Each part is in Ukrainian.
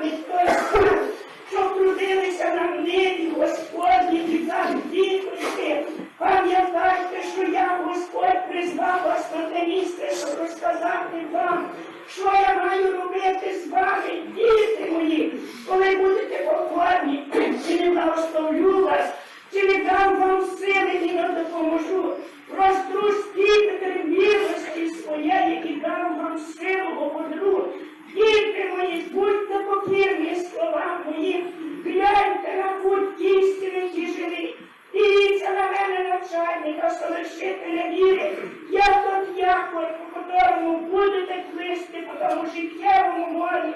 той трудилися на ниві, Господні, і так діточки. Пам'ятайте, що я Господь призвав вас на те місце, щоб розказати вам, що я навчальника, совершителя віри. Я тот Яков, по которому будете плисти по тому життєвому морі.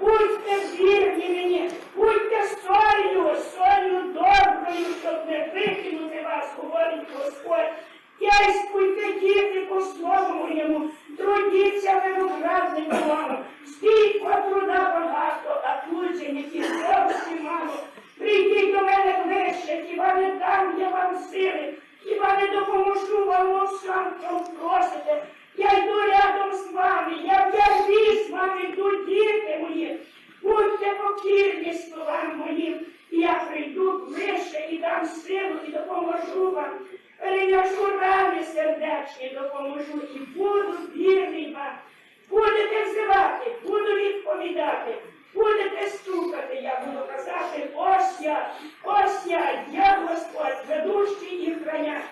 Будьте вірні мені, будьте солью, солью доброю, щоб не викинути вас, говорить Господь. Дійствуйте, діти, по слову моєму, трудіться винограднику маму, стільки труда багато, а труджеників зовсім мало. Прийдіть до мене ближче, хіба не дам я вам сили, хіба не допоможу вам чому просите. Я йду рядом з вами, я в'язі з вами йду, діти мої. Будьте покірні словам моїм, я прийду ближче і дам силу і допоможу вам. Переняшу рани сердечні, допоможу і буду вірний вам. Будете взивати, буду відповідати, Ось я, я Господь, ведущий і хранящий.